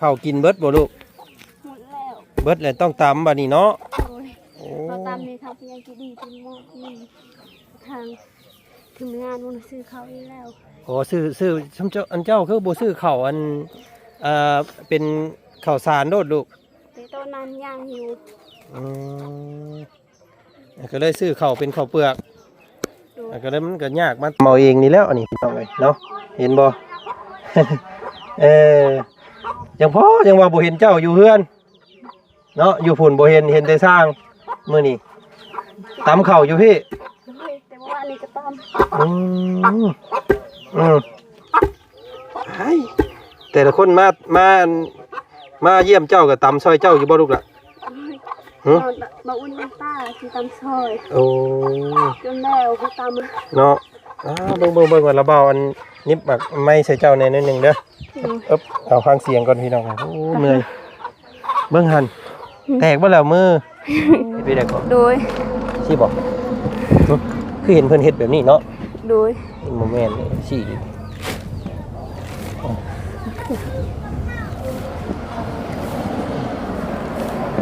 ข้าวกินเบิดบ่ลูกหมดแล้วเบิดแล้วต้องตำบัดนี้เนาะโอ้ยโอ้เราตามในทางพยังกิดีเป็นหมอกนี่ทางถึงงานมันซื้อเขาอีกแล้วโหซื้อซื้อชมเจ้าอันเจ้าคือบ่ซื้อข้าวอันเอ่อเป็นข้าวสารโดดลูกแต่ต้นนั้นย่างอยู่อืมก็เลยซื้อข้าวเป็นข้าวเปลือก ดูแล้วก็เลยมันก็ยากมาเมาเองนี่แล้วอันนี้พี่น้องเอ้ยเนาะเห็นบ่ เออ ยังพอยังว่าบ่เห็นเจ้าอยู่เฮือน เนาะอยู่พุ่นบ่เห็นเห็นแต่สร้างมื้อนี้ตำข้าวอยู่พี่เฮ้ยแต่ว่าอันนี้ก็ต้มอืมอืมไอ้แต่ละคนมามามาเยี่ยมเจ้ากับตำซอยเจ้าอยู่บ่ลูกล่ะหึเรามาอุ่นน้ำตาคือตำซอยโอ้จนแล้วคือตำมันเนาะ อ้าวเบิ่งเบิ่งเบิ่งก่อนระเบาอันนิบบักไม่ใส่เจ้าในนิดหนึงเด้อดูเอ๊บเอาฟังเสียงก่อนพี่น้องครับโอ้เหนื่อยเบิ่งหันแตกบ่แล้วมือพี่ได้ก่อนโดยสิบอกหึคือเห็นเพิ่นเฮ็ดแบบนี้เนาะโดยโมเมนต์สี่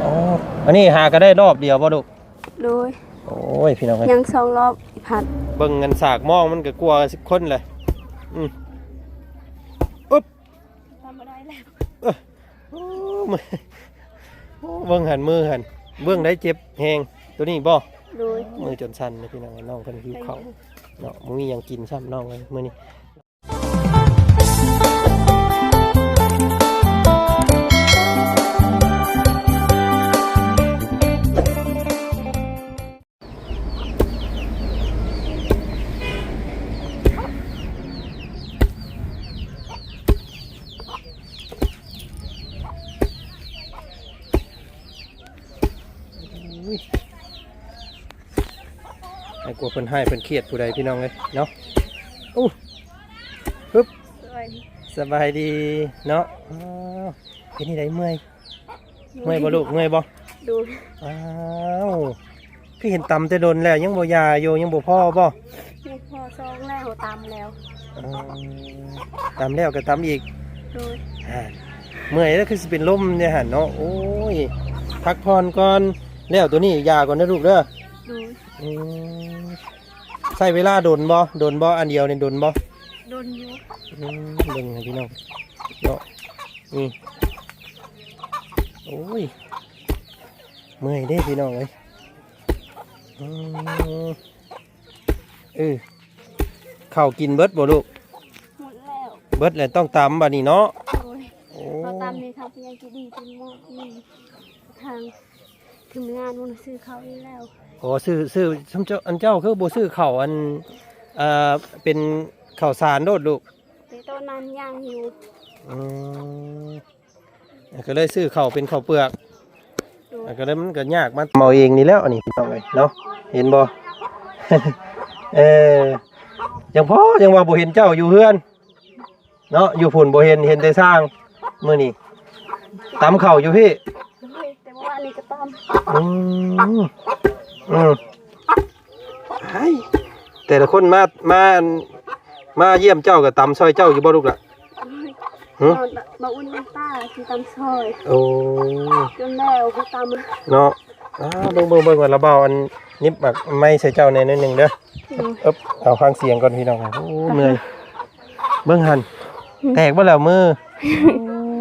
อ๋ออันนี้หาก็ได้รอบเดียวบ่ลูกโดย โอ้ยพี่น้องเอ้ยยังสองรอบผัดเบิ่งเงินสากมองมันก็กลัวสิบคนเลยอืมอุ๊บทำไม่ได้แล้วโอ้มือโอ้เบิ่งหันมือหันเบิ่งได้เจ็บแฮงตัวนี้บ่โดยมือจนสั่นเลยพี่น้องน้องเพิ่นหิวข้าวเนาะมื้อนี้ยังกินซ้ำน้องเลยมื้อนี้ พิ่นให้เพิ่นเครียดผู้ใดพี่น้องเลยเนาะอู้ปึ๊บสวยดีสบายดีเนาะอ้าวเป็นนี่ไดเมื่อยเมื่อยบ่ลูกเมื่อยบ่ดูอ้าวพี่เห็นตำแต่โดนแล้วยังบ่ยาโยยังบ่พอบ่นี่พอซองแล้วตำแล้วอืมตำแล้วก็ตำอีกโดยอ่าเมื่อยแล้วคือสิเป็นลมเนี่ยหั่นเนาะโอ้ยพักผ่อนก่อนแล้วตัวนี้ยาก่อนนะลูกเด้อดู อืม ใช้เวลาโดนบ่โดนบ่อันเดียวนี่โดนบ่โดนอยุอืมเบิ่งให้พี่น้องเนาะนี่โอ้ยเมื่อยเด้พี่น้องเอ้ยอืมเออข้าวกินเบิดบ่ลูกหมดแล้วเบิดแล้วต้องตำบัดนี้เนาะโดยโอ้เราตามในทางพยังกิดีเป็นหมอกนี่ทางถึงงานมันซื้อเขาอีกแล้ว โอ้ซื้อซื้อชมเจ้าอันเจ้าคือบ่ซื้อข้าวอันเอ่อเป็นข้าวสารโดดลูกแต่ต้นนั้นย่างอยู่อืมก็เลยซื้อข้าวเป็นข้าวเปลือกดูแล้วก็เลยมันก็ยากมาเมาเองนี่แล้วอันนี้พี่น้องเลยเนาะเห็นบ่ เออยังพอยังว่าบ่เห็นเจ้าอยู่เฮือน เนาะอยู่พุ่นบ่เห็นเห็นแต่สร้างมื้อนี้ตำข้าวอยู่พี่เฮ้ยแต่ว่าอันนี้ก็ต้ม อืมอืมไอ้แต่ละคนมา มา มาเยี่ยมเจ้ากับตำซอยเจ้าอยู่บ่ลูกล่ะหึเรามาอุ่นน้ำตาคือตำซอยโอ้จนแล้วคือตำมันเนาะอ้าวเบิ่งเบิ่งเบิ่งก่อนระเบาอันนิบบักไม่ใส่เจ้าในนิดหนึงเด้อดูเอ๊บเอาฟังเสียงก่อนพี่น้องครับโอ้เหนื่อยเบิ่งหันแตกบ่แล้วมือ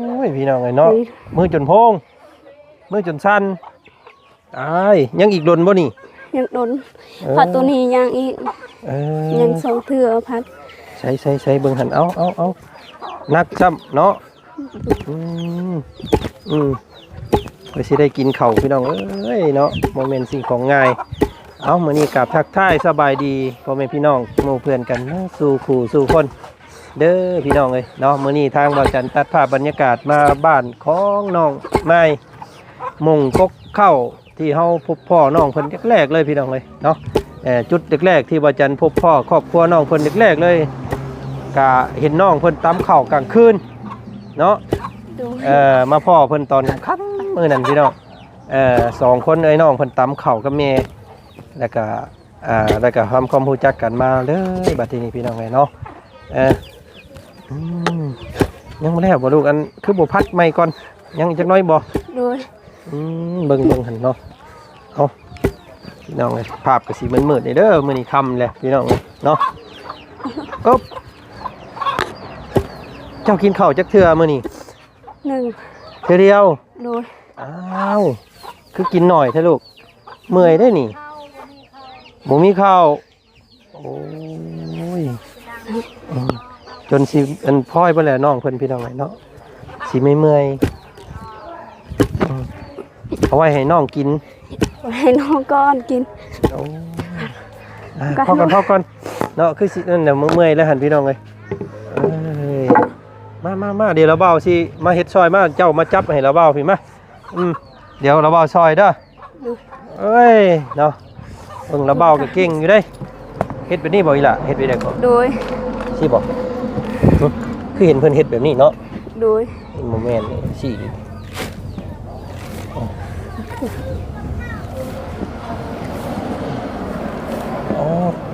โอ้ยพี่น้องเอ้ยเนาะมือจนโพงมือจนสั้น ตายยังอีกดนบ่นี่ ยังโดนเออผัดตัวนี้ยังอีกเอยังอสองเถื่อพัดใช้ใช้ใช้เบิ่งหันเอาเอาเอานักซ้ำเนาะอืมอืมไปสิได้กินข้าวพี่น้องเอ้ยเนาะโมเมนต์สิ่งของง่ายเอามื้อนี้กับทักทายสบายดีพ่อแม่พี่น้องหมู่เพื่อนกันนะสู่ขู่สู่คน เด้อพี่น้องเอ้ยเนาะมื้อนี้ทางบ่าวจันตัดภาพบรรยากาศมาบ้านของน้องไม้มงกกเข้า ที่เฮาพบพ่อน้องเพิ่นแรกๆเลยพี่น้องเลยเนาะเอ่อจุดแรกๆที่บ่าวจันพบพ่อครอบครัวน้องเพิ่นแรกๆเลยก็เห็นน้องเพิ่นตำข้าวกลางคืนเนาะดูเอ่อมาพ่อเพิ่นตอนค่ำๆมื้อนั้นพี่น้องเอ่อสองคนเอ้ยน้องเพิ่นตำข้าวกับแม่แล้วก็อ่าแล้วก็ทำความรู้จักกันมาเลยบัดทีนี้พี่น้องเอ้ยเนาะเอออืมยังบ่แล้วบ่ลูกอันคือบ่พัดใหม่ก่อนยังอีกจักหน้อยบ่โดยอืม เบิ่งเบิ่งหันเนาะเอาพี่น้องเลยภาพก็สิมืดๆนี่เด้อมื้อนี้ค่ำแล้วพี่น้องเอ้ยเนาะอ๊บเจ้ากินข้าวจักเทื่อมื้อนี้หนึ่งเทื่อเดียวโดยอ้าวคือกินหน่อยเถอะลูกเมื่อยได้นี่บ่มีข้าวโอ้ยอืมจนสิอันพ่อยเบ่แล้วน้องเพิ่นพี่น้องเอ้ยเนาะสิไม่เมื่อยอืม เอาไว้ให้น้องกินให้น้องก้อนกินโอ้อะพอก่อนพอก่อนเนาะคือสินั่นเดี๋ยวมึงเมื่อยแล้วหันพี่น้องเลยเอ้ยมามามาเดี๋ยวเราเบาสิมาเฮ็ดซอยมาเจ้ามาจับให้เราเบาพี่มาอืมเดี๋ยวเราเบาซอยเด้อเอ้ยเนาะเบิ่งเราเบาก็เก่งอยู่เด้ยเฮ็ดแบบนี้บ่อีหล่ะเฮ็ดไปได้ก่อนโดยสิบ่หึคือเห็นเพิ่นเฮ็ดแบบนี้เนาะโดยโมเมนต์นี่สิ อ๋อ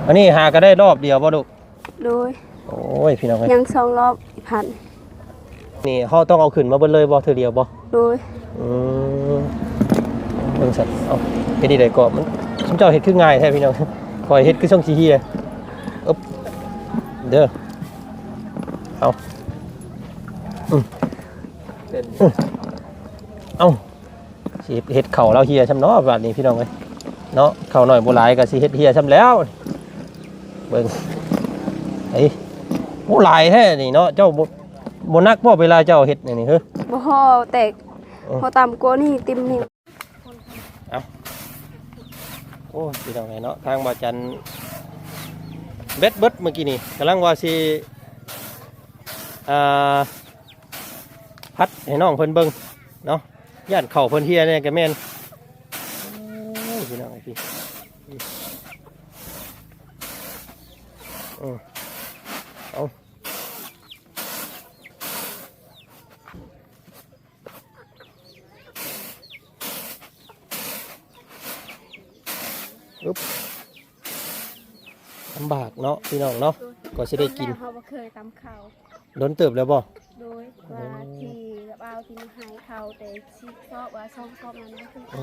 อันนี้หาก็ได้รอบเดียวบ่ลูกโดยโอ้ยพี่น้องเอ้ยยังสองรอบผ่านนี่เขาต้องเอาขึ้นมาเบิดเลยบ่เธอเดียวบ่โดยอืมเบิ่งสัตว์เอาเฮ็ดนี่ได้ก็มันสมเจ้าเฮ็ดคือง่ายแท้พี่น้องคอยเฮ็ดคือช่องขี้เหี้ยอึ๊บเด้อเอาอืมอืมเอาสิเฮ็ดเข่าเราเฮียซำเนาะบาดนี้พี่น้องเอ้ย เนาะเข่าน้อยบ่หลายก็สิเฮ็ดเฮียซำแล้ว เบิ่งไอ้โอ้หลายแท้นี่เนาะเจ้าบ่บ่นักบ่เวลาเจ้าเฮ็ดนี่นี่เฮ้อบ่พอแตกเออพอตามกว่านี่ติมนี่โอ้ยพี่น้องไงเนาะทางบาจันเบ็ดเบิดเมื่อกี้นี่กำลังว่าสิอ่าพัดให้น้องเพิ่นเบิ่งเนาะย่านเข่าเพิ่นเฮียเนี่ยก็แม่นโอ้ยพี่น้องไอ้พี่ อืมเอาลำบากเนาะพี่น้องเนาะก็สิได้กิน เขาบ่เคยตามเขาล้นเติบแล้วบ่ โดยว่าที่แบบเอาที่มาให้เขาแต่ชีชอบว่าช่องชอบนั้นก็คืออื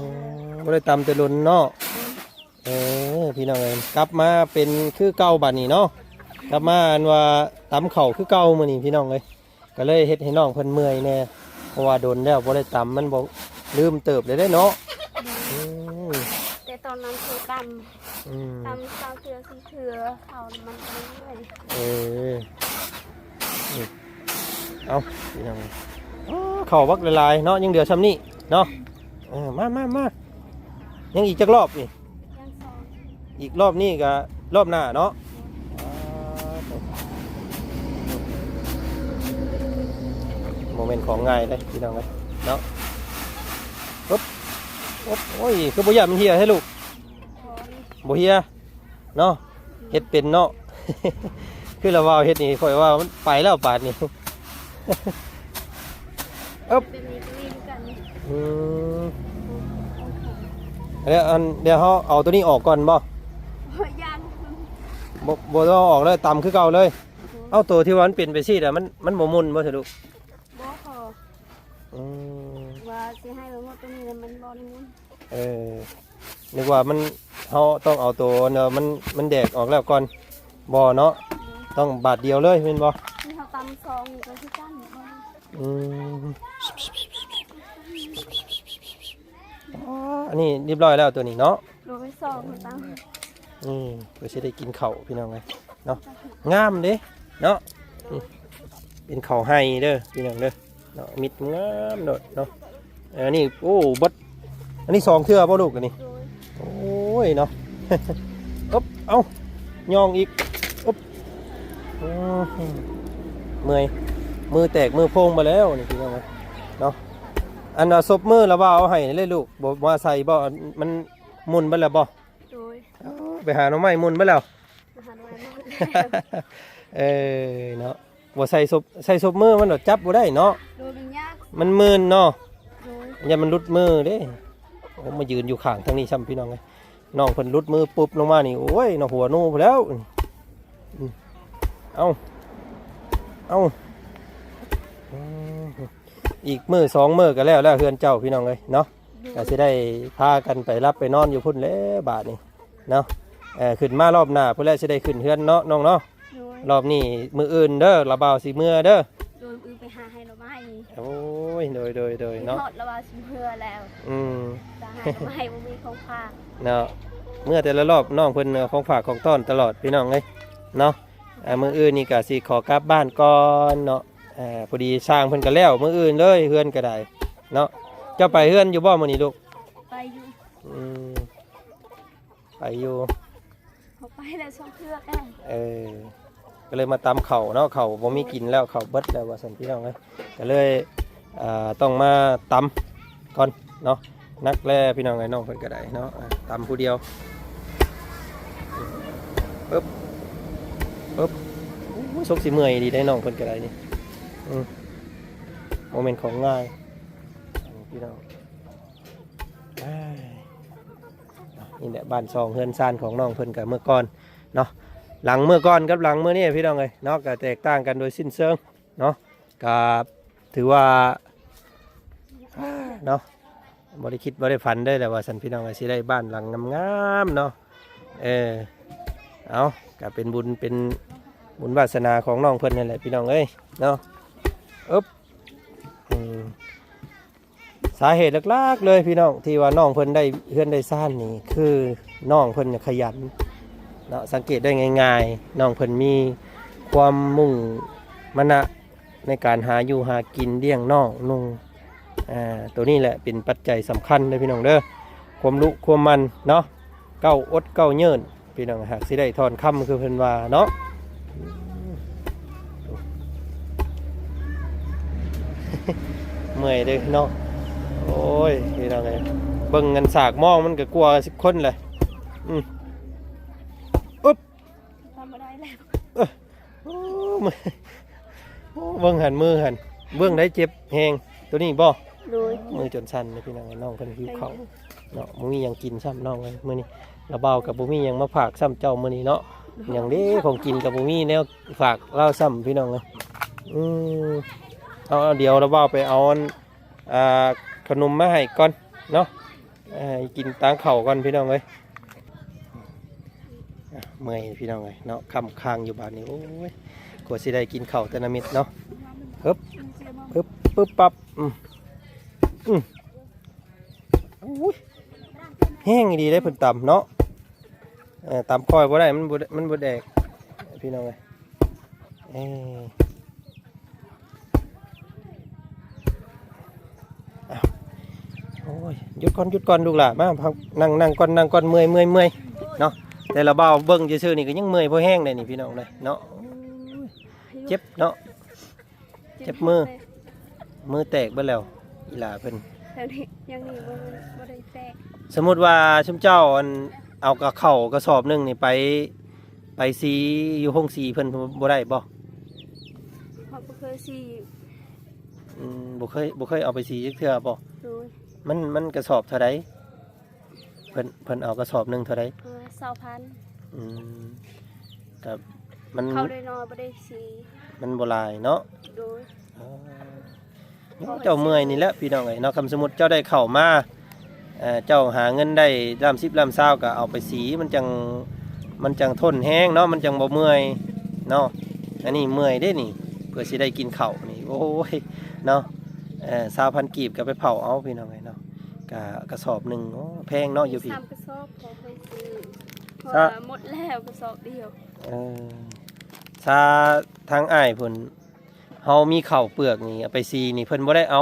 มบ่ได้ตำแต่ล้นเนาะ เออพี่น้องเอ้ยกลับมาเป็นคือเก่าบัดนี้เนาะ กลับมาอันว่าตำเข่าคือเก่ามื้อนี้พี่น้องเอ้ยก็เลยเฮ็ดให้น้องเพิ่นเมื่อยแน่เพราะว่าโดนแล้วบ่ได้ตำมันบ่ลืมเติบเลยได้เนาะอืมแต่ตอนนั้นคือตอืมำตำเสาเถือสีเถือเขามันไปเรื่อยเออนี่เอาพี่น้องเอ้ยอ๋อเข่าบักละลายๆเนาะยังเดือซ้ำนี่เนาะเออมามามายังอีกจักรอบนี่ ยังสองอีกรอบนี้ก็รอบหน้าเนาะโม เมนต์ของง่ายเลยพี่น้องเลยเนาะปุ๊บปุ๊บโอ้ยคือบ่อยากมันเฮียให้ลูกพอนี่บ่เฮียเนาะเฮ็ดเป็นเนาะคือเราว่าเฮ็ดนี่ค่อยว่ามันไปแล้วปาดนี่เป็นนี้ก็นี่เหมือนกันนี่อืมเดี๋ยวอันเดี๋ยวเขาเอาตัวนี้ออกก่อนบ่โอ้ยยังบ่บ่ต้องเอาออกเลยต่ำคือเก่าเลย เอาตัวที่ว่ามันเป็นไปสิแต่ะมันมันบ่มุนบ่ใช่ลูกบ่พอ อืมว่าสิให้ไปหมดตัวนี้แล้วมันบ่นี่มันเออนึกว่ามันเขาต้องเอาตัวเนาะมันมันแดกออกแล้วก่อนบ่เนาะต้องบาทเดียวเลยเป็นบ่นี่เขาตำซองนี่ก็คือกันบ่อืมอ๋ออันนี้เรียบร้อยแล้วตัวนี้เนาะ โดยซองเขาตอืมเพื่อจะได้กินข้าวพี่น้องไงเนาะงามเด้เนาะอืมเป็นข้าวไห้เด้อพี่น้องเด้อ เนาะมิดงามโดดเนาะอันนี้โอ้เบดอันนี้สองเทื่อป่ะลูกอันนี้ำโดยโอ้ยเนาะอ๊บเอาย่องอีกอ๊บอื้อหือเมื่อยมือแตกมือโพงมาแล้วนี่พี่น้องเอ้ยเนาะอันน่ะศพมือแล้วว่าเอาให้เลยลูกบอกว่าใส่บ่มันหมุนไปแล้วบ่โดยเอาไปหาหน่อไม้หมุนไปแล้วอาหารไว้หมดเออเนาะ บ่ใส่ศพใส่ศพมือมันดอกจับบ่ได้เนาะ โดยมันยากมันมืนเนาะโดยอย่ามันหลุดมือเด้โอ้มายืนอยู่ข้างทางนี้ซ้ำพี่น้องไงน้องเพิ่นหลุดมือปุ๊บลงมานี่โอ้ยเนาะหัวโนูไปแล้วอืมเอาเอาอือีกมื้อสองมื้อก็แล้วแล้วเฮือนเจ้าพี่น้องเอ้ยเนาะก็สิได้พากันไปรับไปนอนอยู่พุ่นแล้วบาทนี้เนาะเออขึ้นมารอบหน้าพุ่นแล้วสิได้ขึ้นเฮือนเนาะน้องเนาะโดย รอบนี้มืออื่นเด้อระเบาสิเมื่อเด้อโดยอือไปหาให้เราไม้โอ้ยโดยโดยโดยเนาะทอดระบาชิมเพื่อแล้วอืมจะหาเราไม้บ่มีของฝากเนาะเมื่อแต่ละรอบน้องเพิ่นเอาของฝากของต้อนตลอดพี่น้องเอ้ยเนาะอ่ามืออื่นนี่ก็สิขอกลับบ้านก่อนเนาะอ่าพอดีสร้างเพิ่นก็แล้วมืออื่นเลยเฮือนก็ได้เนาะเจ้าไปเฮือนอยู่บ่มื้อนี้ลูกไปอยู่อืมไปอยู่เขาไปแล้วช่องเพื่อกแองเออ ก็เลยมาตำเข่าเนาะเข่าบ่มีกินแล้วเข่าเบิดแล้วว่าสันพี่น้องเลยก็เลยต้องมาตำก่อนเนาะนักแล่พี่น้องไอ้น้องเพิ่นก็ได้เนาะอ่าตำผู้เดียวปึ๊บปึ๊บอู้สกสิเมื่อยดีได้น้องเพิ่นก็ได้นี่โมเมนต์ของง่ายพี่น้องอ้ายนี่แหละบ้านซองเฮือนซานของน้องเพิ่นกับเมื่อก่อนเนาะ หลังเมื่อก่อนกับหลังเมื่อนี้พี่น้องเลยเนาะก็แตกต่างกันโดยสิ้นเชิงเนาะก็ถือว่าเนาะบริคิดบริฝันได้แต่ว่าสันพี่น้องก็สิได้บ้านหลังงามๆเนาะเออเอาก็เป็นบุญเป็นบุญวาสนาของน้องเพิ่นนั่นแหละพี่น้องเอ้ยเนาะอึ๊บสาเหตุหลักๆเลยพี่น้องที่ว่าน้องเพิ่นได้เพื่อนได้ซ่านนี่คือน้องเพิ่นเนี่ยขยัน เนาะสังเกตได้ง่ายๆน้องเพิ่นมีความมุ่งมณะในการหาอยู่หากินเลี้ยงน้องนุ่งอ่าตัวนี้แหละเป็นปัจจัยสำคัญเลยพี่น้องเด้อความรู้ความมันเนาะเก้าอดเก้าเยินพี่น้องหากสิได้ทอนคำคือเพิ่นว่าเนาะเมื่อยเด้อเนาะโอ้ยพี่น้องเลยเบิ่งเงินสากมองมันก็กลัวสิคนเลยทำไม่ได้แล้ว โอ้มือโอ้ เบิ่งหันมือหันเบื้องได้เจ็บแหงตัวนี้บ่โดยมือจนสั่นเลยพี่น้องน้องเพิ่นหิวข้าวเนาะบ่มีหยังกินซ้ำน้องเลยมื้อนี้ระเบากับบ่มีหยังมาฝากซ้ำเจ้ามื้อนี้เนาะหยังเด้ของกินกับบ่มีแนวฝากเล่าซ้ำพี่น้องเลยอืมเอาเอาเดี๋ยวระเบาไปเอาอันอ่าขนมมาให้ก่อนเนาะเอ่อกินตางข้าวก่อนพี่น้องเอ้ยอะ เมื่อยพี่น้องเอ้ยเนาะคำค้างอยู่บ้านนี้โอ้ยกว่าสิได้กินข้าวแต่ละเม็ดเนาะปึ๊บปึ๊บปั๊บอืมอืมอุ้ยแห้งดีได้ผลต่ำเนาะเออตำคอยบ่ได้มันบ่ได้มันบ่แดกพี่น้องเอ้ยเอ้ยอ้าวโอ้ยหยุดก่อนหยุดก่อนลูกหล่ะมาพักนั่งนั่งก่อนนั่งก่อนเมื่อยเมื่อยเมื่อยเนาะ แต่ละเบาเบิ่งซื่อๆนี่ก็ยังเมื่อยเพราะแห้งเลยนี่พี่น้องเลยเนาะโอ้ยเจ็บเนาะเจ็บมือมือแตกเบิดแล้วอีหลาเพิ่นแต่นี่ยังนี่บ่บ่ได้แตกสมมุติว่าชุมเจ้าอันเอากระเข่ากระสอบหนึงนี่ไป ไปสีอยู่ห้องสีเพิ่นบ่ได้บ่เพราะบ่เคยสิอืมบ่เคยบ่เคยเอาไปสีจักเทื่อบ่โดยมันมันกระสอบเท่าใด เพิ่นเพิ่นเอากระสอบหนึงเท่าใดเออสาวพันอืมกับมันเข้าได้น้อยบ่ได้สิมันบ่หลายเนาะโดยอ๋อเจ้าเมื่อยนี่แหละพี่น้องเอ้ยเนาะคำสมมุติเจ้าได้เข้ามาเอ่อเจ้าหาเงินได้ลำสิบลำเศร้าก็เอาไปสีมันจังมันจังทนแห้งเนาะมันจังบ่เมื่อยเนาะอันนี้เมื่อยได้นี่เพื่อสิได้กินข้าวนี่โอ้ยเนาะเอ่อสาวพันกีบก็ไปเผาเอาพี่น้องเอ้ยเนาะ กะกระสอบหนึ่งโอ้แพงเนาะอยู่พี่ สามกระสอบพอเคยซื้อเพราะซะ ว่าหมดแล้วกระสอบเดียวเออซาทางอ้ายเพิ่นเฮามีข้าวเปลือกนี่เอาไปซีนี่เพิ่นบ่ได้เอา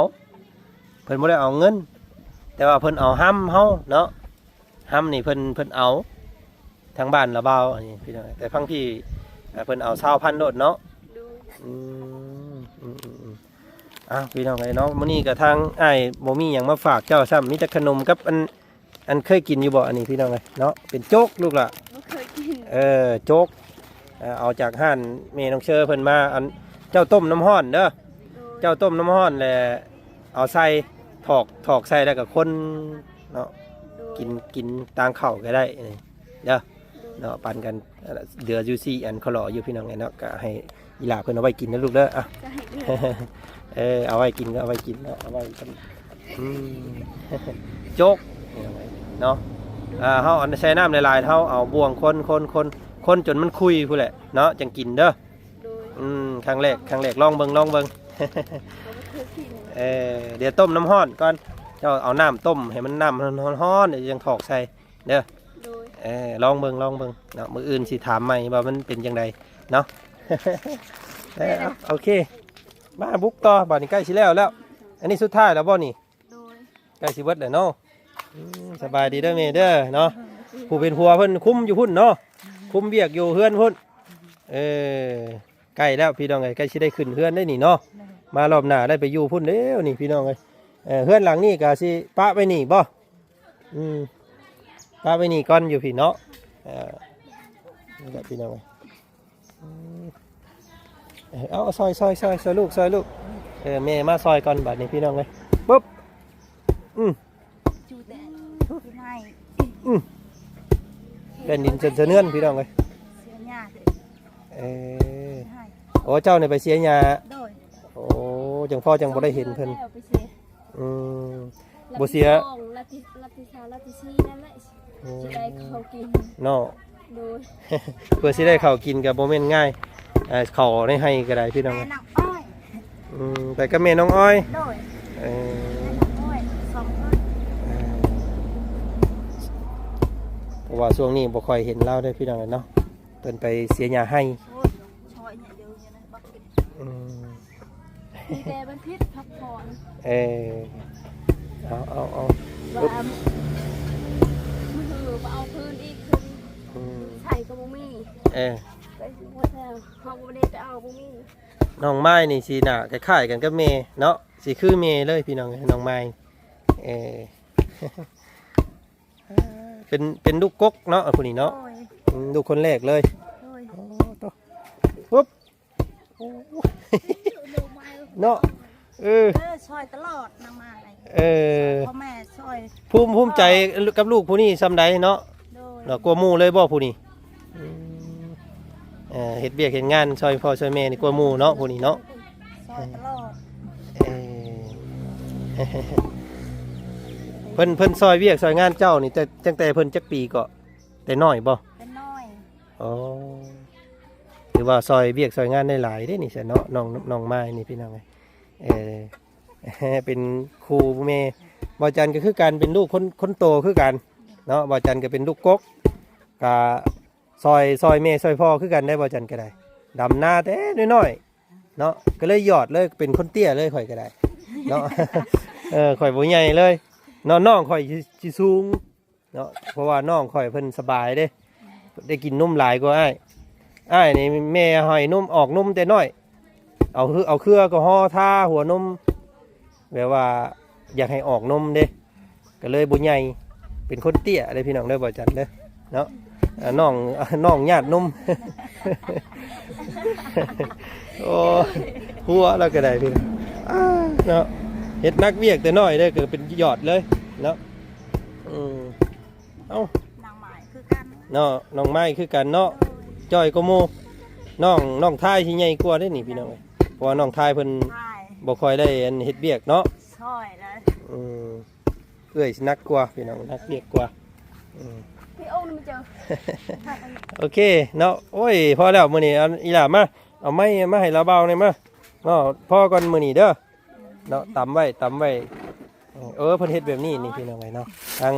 เพิ่นบ่ได้เอาเงิน แต่ว่าเพิ่นเอาห้ำเฮาเนาะห้ำนี่เพิ่นเพิ่นเอาทางบ้านละเบาอันนี้พี่น้องแต่ฟังพี่เอ่อเพิ่นเอาชาวพันโดดเนาะดูอืมอืมอืม อืมอ้าวพี่น้องไอ้เนาะมื้อนี้ก็ทางอ้ายบ่มีหยังมาฝากเจ้าซ้ำมีแต่ขนมกับอันอันเคยกินอยู่บ่อันนี้พี่น้องไอ้เนาะเป็นโจ๊กลูกล่ะบ่เคยกินเออโจ๊กเอ่อเอาจากห้านเมน้องเชอเพิ่นมาอันเจ้าต้มน้ำห้อนเด้อโดยเจ้าต้มน้ำห้อนแหละเอาใส่ถอกถอกใส่แล้วก็คนเนาะโดยกินกินตางเข่าวก็ได้นี่เด้อโดยเนาะปันกันเดือยูซี่อันเขาหล่ออยู่พี่น้องไงเนาะก็ให้อีหลาเพิ่นเอาไว้กินนะลูกเด้ออะ จะให้เดือน เอเออเอาไว้กินก็เอาไว้กินเนาะเอาไว้กันอืมโจ๊กเนาะอ่าเฮาอันใช้น้ำในลายๆเฮาเอาบ่วงคนคนคนคนจนมันคุยพู้นแหละเนาะจังกินเด้อโดยอืมครั้งแรกครั้งแรกลองเบิ่งลองเบิ่งเขาก็เคยกินเออเดี๋ยวต้มน้ำร้อนก่อนเจ้าเอาน้ำต้มให้มันน้ำมันร้อนๆเดี๋ยวยังถอกใส่เด้อโดยเออลองเบิ่งลองเบิ่งเนาะมื้ออื่นสิถามใหม่ว่ามันเป็นจังไดเนาะเออเอาโอเค มาบุกต่อบ่นี้ใกล้สิแล้วแล้ว อันนี้สุดท้ายแล้วบ่นี่โดยใกล้สิเบิดแล้วเนาะอืมสบายดีเด้อแม่เด้อเนาะผู้เป็นผัวเพิ่นคุมอยู่พุ่นเนาะคุมเวียกอยู่เฮือนพุ่นเออใกล้แล้วพี่น้องไงใกล้สิได้ขึ้นเฮือนได้นี่เนาะมารอบหน้าได้ไปอยู่พุ่นแล้วนี่พี่น้องเอ้ยเออเฮือนหลังนี้ก็สิปะไปนี่บ่อืมปะไปนี่ก่อนอยู่พี่เนาะเออนี่แหละพี่น้องเอ้ยอืม เออเอาเอาซอยซอยซอยซอยลูกซอยลูกเออแม่มาซอยก่อนบัดนี้พี่น้องเอ้ยปุ๊บอืมจูแต่ที่ให้เป็นดินเสนเนื่อนพี่น้องเลยเสียหญ้าเลยเออให้โอ้เจ้าเนี่ยไปเสียยาโดยโอ้จังพ่อจังบ่ได้เห็นเพิ่นแล้วไปเสียอืมบ่เสีย ลัทธิลัทธิชาลัทธิชีนั่นแหละโอ้จะได้เขากิน เนาะโดยเพื่อสิได้ข้าวกินกับโมเมนง่ายเอ่อข้าวได้ให้ก็ได้พี่น้องแม่เอ้ยนางอ้อยอืมไปกับแม่น้องอ้อยโดยเออแม่นางอ้อยสองคนเออเพราะว่าช่วงนี้บ่ค่อยเห็นเล่าได้อพี่น้องเอ้ยเนาะเพิ่นไปเสียยาให้โอ้ยชอยเนี่ยเดียวอยู่ในบักเก็ตอืมมีแต่บันพิษพักผ่อนเออเอาเอาเอาว่ามือมาเอาพื้นอีกคืน อืมใส่ก็บ่มีเออไปหมดแล้วเฮาบ่ได้ไปเอาบ่มีน้องไม้นี่สีหน้าคล้ายๆกันกับเมย์เนาะสีคือเมย์เลยพี่น้องน้องไม้เออ เป็นเป็นลูกกกเนาะคนนี้เนาะโดยอืมลูกคนแรกเลยโดยโอ้โตปุ๊บโอ้เนาะเออเออชอยตลอดนางมาอะไรเออพ่อแม่ชอยภูมิภูมิใจกับลูกผู้นี้ซำใดเนาะโดยเนาะกลัวหมู่เลยบ่ผู้นี้อืมเออเฮ็ดเบียกเฮ็ดงานช่วยพ่อช่วยแม่นี่กลัวหมู่เนาะผู้นี้เนาะชอยตลอดเอ่อเพิ่นเพิ่นซอยเวียกซอยงานเจ้านี่แต่ตั้งแต่เพิ่นจักปีก็แต่น้อยบ่เป็นน้อยอ๋อถือว่าซอยเวียกซอยงานได้หลายเด้นี่ซะเนาะน้องน้องไม้นี่พี่น้องเอ้ยเออเป็นครูแม่บ่จันก็คือกันเป็นลูกคนคนโตคือกัน เนาะบ่จันก็เป็นลูกกกกะซอยซอยแม่ซอยพ่อคือกันได้บ่จันก็ได้ดำหน้าแต่น้อยๆเนาะก็เลยหยอดเลยเป็นคนเตี้ยเลยข่อยก็ได้เนาะเออข่อยบ่ใหญ่เลยเนาะน้องข่อยสิสูงเนาะเพราะว่าน้องข่อยเพิ่นสบายเด้ ได้กินนมหลายกว่าอ้ายอ้ายนี่แม่ให้นมออกนมแต่น้อย เอาคือเอาเครือก็ห่อท่าหัวนมแบบว่าอยากให้ออกนมเด้ ก็เลยบ่ใหญ่ เป็นคนเตี้ยเลยพี่น้องได้อบ่จัดเด้อเนาะอ่าน้องอ่าน้องญาตินมโอ้หัวแล้วก็ได้พี่น้องอ้าเนาะเฮ็ดนักเวียกแต่น้อยเด้อก็เป็นยอดเลยเนาะอืมเอ้านางหมายคือกันเนาะน้องไม้คือกันเนาะโดยจ้อยก็โมน้องน้องทายที่ใหญ่กว่าได้นี่พี่น้องเอ้ยเพราะว่าน้องทายเพิ่นใช่บ่ค่อยได้อันเฮ็ดเบียกเนาะชอยแล้วอืม เอ้ยสินักกว่าพี่น้องนักเบียกกว่าอืมพี่โอ้นมันเจอโอเคเนาะโอ้ยพอแล้วมื้อนี้เอาอีหล่ามาเอาไม้มาให้เราเบาหน่อยมาเนาะพอก่อนมื้อนี้เด้อเนาะตำไว้ตำไว้เออเพิ่นเฮ็ดแบบนี้นี่พี่น้องไอ้เนาะทาง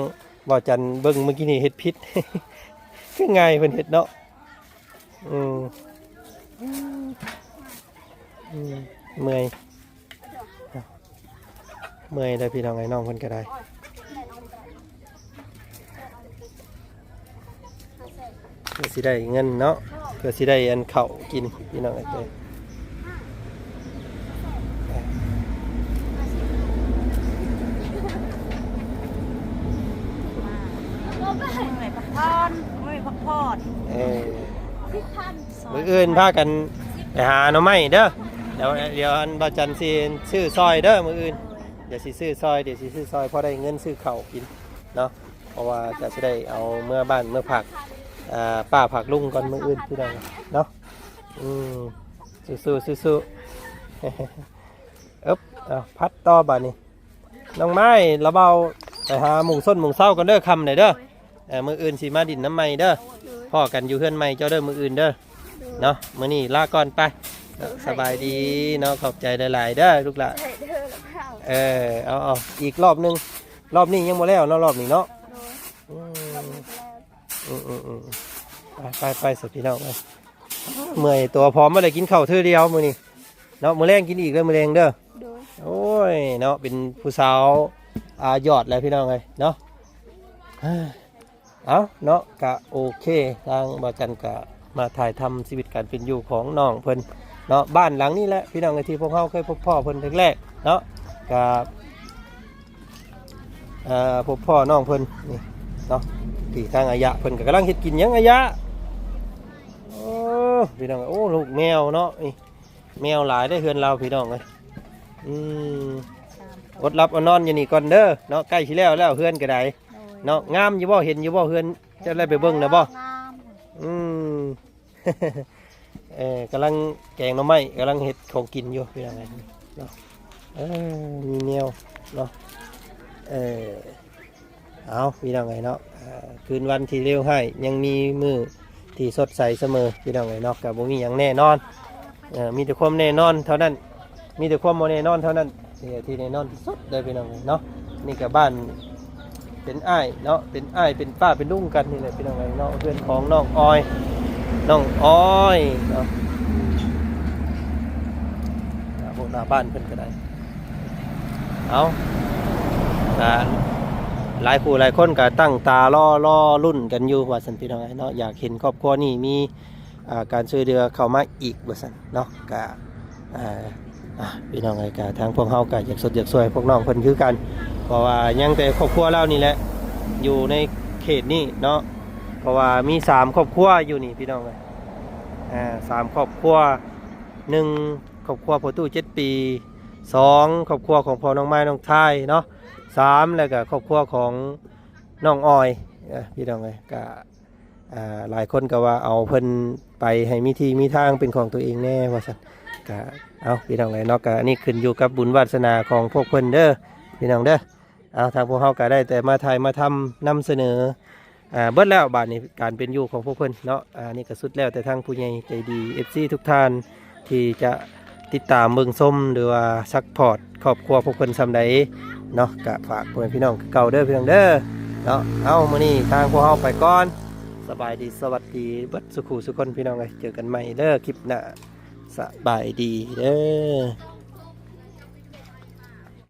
บ่จันเบิ่งเมื่อกี้นี่เฮ็ดผิดคือไงเพิ่นเฮ็ดเนาะอืมอืมเมื่อยเมื่อยเลยพี่น้องไอ้น้องคนก็ได้ เพื่อสิได้เงินเนาะเพื่อสิได้อันเข่าวกินพี่น้องไอ้เจ้ยเมื่อยพักผ่อนเมื่อยพักผ่อนเออพี่พันมืออื่นพากันไปหาหน่อไม้เด้อเดี๋ยวเดี๋ยวอันบาจันซีซื้อซอยเด้อมืออื่นเดี๋ยวสิซื้อซอยเดี๋ยวสิซื้อซอยพอได้เงินซื้อเข่าวกินเนาะเพราะว่าจะสิได้เอาเมื่อบ้านเมื่อผัก อ่าป้าผักลุงก่อนมืออื่นพี่น้องเนาะอืมสู้สู้สู้สู้เอ๊บเอาพัดต่อบาดนี้น้องไม้ระเบาไปหาหมุงส้นหมุงเศร้ากันเด้อคำหน่อยเด้อเออมืออื่นสิมาดินน้ำไม่เด้อโดยพ่อกันอยู่เพื่อนไม่เจ้าเด้อมืออื่นเด้อโดยเนาะมื้อนี้ลาก่อนไปเนาะสบายดีเนาะขอบใจหลายๆเด้อลูกหละใส่เด้อแล้วเผาเออเอาเอาอีกรอบหนึงรอบนี้ยังบ่แล้วเนาะรอบนี้เนาะโดยอืมแล้วอืมอืมอืม ไปไปไปสุดพี่น้องไปเมื่อยตัวพร้อมมาเลยกินข้าวเทื่อเดียวมื้อนี้เนาะมื้อแรงกินอีกเด้อมื้อแรงเด้อโดยโอ้ยเนาะเป็นผู้สาวอายอดเลยพี่น้องเลยเนาะเอ้ยเอาเนาะกะโอเคทางบาจันกะมาถ่ายทำชีวิตการเป็นอยู่ของน้องเพิ่นเนาะบ้านหลังนี้แหละพี่น้องเลยที่พวกเขาเคยพบพ่อเพิ่นแรกๆเนาะกับเอ่อพบพ่อน้องเพิ่นนี่เนาะที่ทางอายะเพิ่นก็กำลังเฮ็ดกินหยังอายะโอ้ พี่น้องเอ้ยโอ้ลูกแมวเนาะนี่แมวหลายได้เฮือนเราพี่น้องเลยอืมอดรับเอานอนอยู่นี่ก่อนเด้อเนาะใกล้สิแล้วแล้วเฮือนก็ได้เนาะงามอยู่บ่เห็นอยู่บ่เฮือนเจะได้ไปเบิ่งนะบ่งามอืมเออกำลังแกงหน่อไม้กำลังเฮ็ดของกินอยู่พี่น้องเอ้ยเนาะเออมีแนวเนาะเออเอาพี่น้องไงเนาะอ่าคืนวันที่เร็วให้ยังมีมือ ที่สดใสเสมอพี่น้องไงเนาะกับบ่มีหยังแน่นอนเออมีแต่ความแน่นอนเท่านั้น มีแต่ความโมแน่นอนเท่านั้นที่แน่นอนที่สุดเลยพี่น้องเอ้ยเนาะนี่กับบ้านเป็นอ้ายเนาะเป็นอ้ายเป็นป้าเป็นลุงกันนี่แหละพี่น้องเอ้ยเนาะเพื่อนของน้องออยน้องออยเนาะหน้าพวกหน้าบ้านเพิ่นก็ได้เอาก็ หลายผู้หลายคนก็ตั้งตารอรอรุ่นกันอยู่ว่าสันพี่น้องเนาะอยากเห็นครอบครัวนี่มีการช่วยเหลือเข้ามาอีกว่าสันเนาะก็อ่าอะพี่น้องไอ้กาทางพวกเฮากาอยากสดอยากสวยพวกน้องเพิ่นคือกันเพราะว่ายังแต่ครอบครัวเรานี่แหละอยู่ในเขตนี้เนาะเพราะว่ามีสามครอบครัวอยู่นี่พี่น้องเลยอ่าสามครอบครัวหนึ่งครอบครัวพ่อตู้เจ็ดปีสองครอบครัวของพ่อน้องไม้น้องชายเนาะ สามแล้วก็ครอบครัวของน้องออยพี่น้องเลยก็หลายคนก็ว่าเอาเพิ่นไปให้มีที่มีทางเป็นของตัวเองแน่ว่าสันก็เอาพี่น้องไอ้นอกกอันนี้ขึ้นอยู่กับบุญวาสนาของพวกเพิ่นเด้อพี่น้องเด้อเอาทางพวกเฮาก็ได้แต่มาถ่ายมาทำนำเสนออ่าเบิดแล้วบาดนี้การเป็นอยู่ของพวกเพิ่นเนาะอ่านี่ก็สุดแล้วแต่ทางผู้ใหญ่ใจดี FC ทุกท่านที่จะติดตามเบิ่งส้มหรือว่าซักพอร์ตครอบครัวพวกเพิ่นซำใด เนาะกะฝากพ่อแม่พี่น้องเก่าเด้อพี่น้องเด้อเนาะเอามื้อนี้ทางพวกเฮาไปก่อนสบายดีสวัสดีเบิดสุขุสุคนพี่น้องเอ้ยเจอกันใหม่เด้อคลิปหน้าสบายดีเด้อ